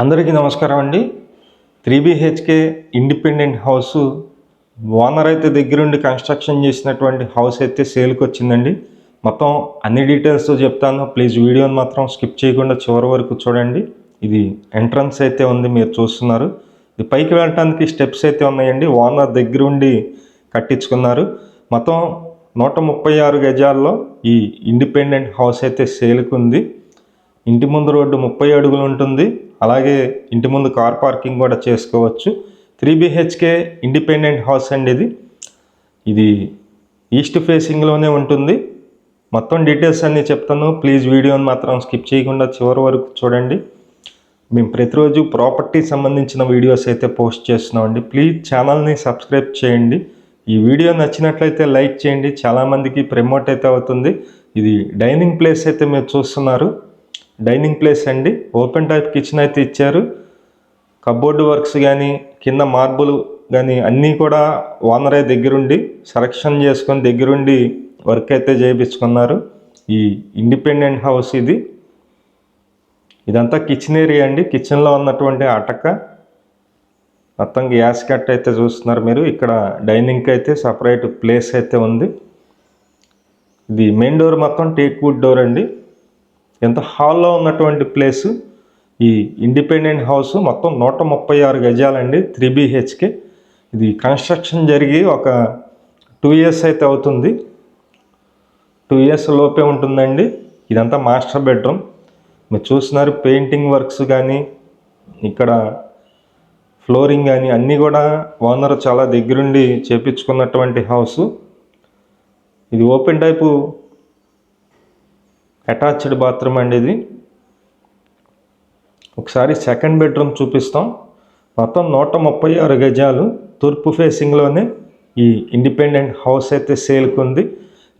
అందరికీ నమస్కారం అండి. Three BHK independent house owner అయితే దగ్గరుండి కన్స్ట్రక్షన్ చేసినటువంటి హౌస్ అయితే సేల్కి వచ్చిందండి. మొత్తం అన్ని డీటెయిల్స్ చెప్తాను. ప్లీజ్ వీడియోని మాత్రం స్కిప్ చేయకుండా చివరి వరకు చూడండి. ఇది ఎంట్రన్స్ అయితే ఉంది మీరు చూస్తున్నారు. ఇది పైకి వెళ్ళటానికి స్టెప్స్ అయితే ఉన్నాయండి. ఓనర్ దగ్గరుండి కట్టించుకున్నారు. మొత్తం నూట ముప్పై ఆరు గజాల్లో ఈ ఇండిపెండెంట్ హౌస్ అయితే సేల్కి ఉంది. ఇంటి ముందు రోడ్డు ముప్పై అడుగులు ఉంటుంది. అలాగే ఇంటి ముందు కార్ పార్కింగ్ కూడా చేసుకోవచ్చు. త్రీ బిహెచ్కే ఇండిపెండెంట్ హౌస్ అండి ఇది. ఇది ఈస్ట్ ఫేసింగ్లోనే ఉంటుంది. మొత్తం డీటెయిల్స్ అన్నీ చెప్తాను. ప్లీజ్ వీడియోని మాత్రం స్కిప్ చేయకుండా చివరి వరకు చూడండి. మేము ప్రతిరోజు ప్రాపర్టీ సంబంధించిన వీడియోస్ అయితే పోస్ట్ చేస్తున్నామండి. ప్లీజ్ ఛానల్ని సబ్స్క్రైబ్ చేయండి. ఈ వీడియో నచ్చినట్లయితే లైక్ చేయండి. చాలామందికి ప్రమోట్ అయితే అవుతుంది. ఇది డైనింగ్ ప్లేస్ అయితే మీరు చూస్తున్నారు. డైనింగ్ ప్లేస్ అండి. ఓపెన్ టైప్ కిచెన్ అయితే ఇచ్చారు. కబోర్డ్ వర్క్స్ కానీ కింద మార్బుల్ కానీ అన్నీ కూడా ఓనరే దగ్గరుండి సెలక్షన్ చేసుకొని దగ్గరుండి వర్క్ అయితే చేయించుకున్నారు ఈ ఇండిపెండెంట్ హౌస్ ఇది. ఇదంతా కిచెన్ ఏరియా అండి. కిచెన్లో ఉన్నటువంటి అటక మొత్తం గ్యాస్ కట్ అయితే చూస్తున్నారు మీరు. ఇక్కడ డైనింగ్కి అయితే సపరేట్ ప్లేస్ అయితే ఉంది. ఇది మెయిన్ డోర్ మొత్తం టేక్ వుడ్ డోర్ అండి. ఎంత హాల్లో ఉన్నటువంటి ప్లేస్? ఈ ఇండిపెండెంట్ హౌస్ మొత్తం నూట ముప్పై ఆరు గజాలండి త్రీ బిహెచ్కే. ఇది కన్స్ట్రక్షన్ జరిగి ఒక టూ ఇయర్స్ అయితే అవుతుంది. టూ ఇయర్స్ లోపే ఉంటుందండి. ఇదంతా మాస్టర్ బెడ్రూమ్. మీరు చూస్తున్నారు పెయింటింగ్ వర్క్స్ కానీ ఇక్కడ ఫ్లోరింగ్ కానీ అన్నీ కూడా ఓనర్ చాలా దగ్గరుండి చేపించుకున్నటువంటి హౌస్. ఇది ఓపెన్ టైపు అటాచ్డ్ బాత్రూమ్ అండి ఇది. ఒకసారి సెకండ్ బెడ్రూమ్ చూపిస్తాం. మొత్తం నూట ముప్పై ఆరు గజాలు తూర్పు ఫేసింగ్లోనే ఈ ఇండిపెండెంట్ హౌస్ అయితే సేల్కి ఉంది.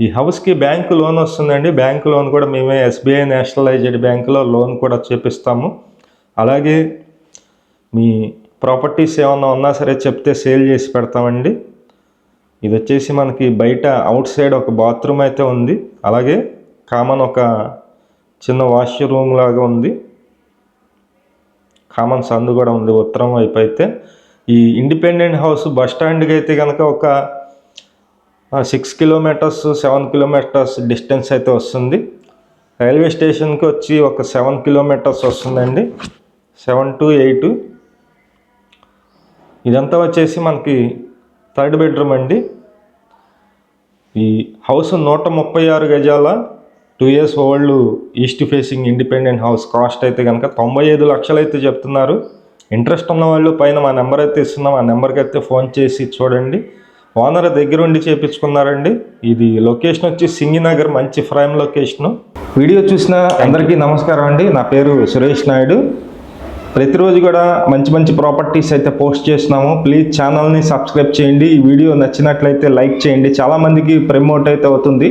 ఈ హౌస్కి బ్యాంకు లోన్ వస్తుందండి. బ్యాంకు లోన్ కూడా మేమే ఎస్బీఐ నేషనలైజ్డ్ బ్యాంకులో లోన్ కూడా చేపిస్తాము. అలాగే మీ ప్రాపర్టీస్ ఏమన్నా ఉన్నా సరే చెప్తే సేల్ చేసి పెడతామండి. ఇది వచ్చేసి మనకి బయట అవుట్ సైడ్ ఒక బాత్రూమ్ అయితే ఉంది. అలాగే కామన్ ఒక చిన్న వాష్ రూమ్ లాగా ఉంది. కామన్ సందు కూడా ఉంది. ఉత్తరం వైపు అయితే ఈ ఇండిపెండెంట్ హౌస్ బస్ స్టాండ్కి అయితే కనుక ఒక six kilometres seven kilometres distance అయితే వస్తుంది. రైల్వే స్టేషన్కి వచ్చి ఒక సెవెన్ కిలోమీటర్స్ వస్తుందండి. సెవెన్ టు ఎయిట్ ఇదంతా వచ్చేసి మనకి థర్డ్ బెడ్రూమ్ అండి. ఈ హౌస్ నూట ముప్పై ఆరు గజాల two years old east facing independent house cost అయితే కనుక తొంభై ఐదు లక్షలు అయితే చెప్తున్నారు. ఇంట్రెస్ట్ ఉన్న వాళ్ళు పైన మా నెంబర్ అయితే ఇస్తున్నాం. ఆ నెంబర్కి అయితే ఫోన్ చేసి చూడండి. ఓనర్ దగ్గరుండి చేపించుకున్నారండి. ఇది లొకేషన్ వచ్చి సింగినగర్ మంచి ప్రైమ్ లొకేషను వీడియో చూసిన అందరికీ నమస్కారం అండి. నా పేరు సురేష్ నాయుడు. ప్రతిరోజు కూడా మంచి మంచి ప్రాపర్టీస్ అయితే పోస్ట్ చేస్తున్నాము. ప్లీజ్ ఛానల్ని సబ్స్క్రైబ్ చేయండి. ఈ వీడియో నచ్చినట్లయితే లైక్ చేయండి. చాలామందికి ప్రమోట్ అయితే అవుతుంది.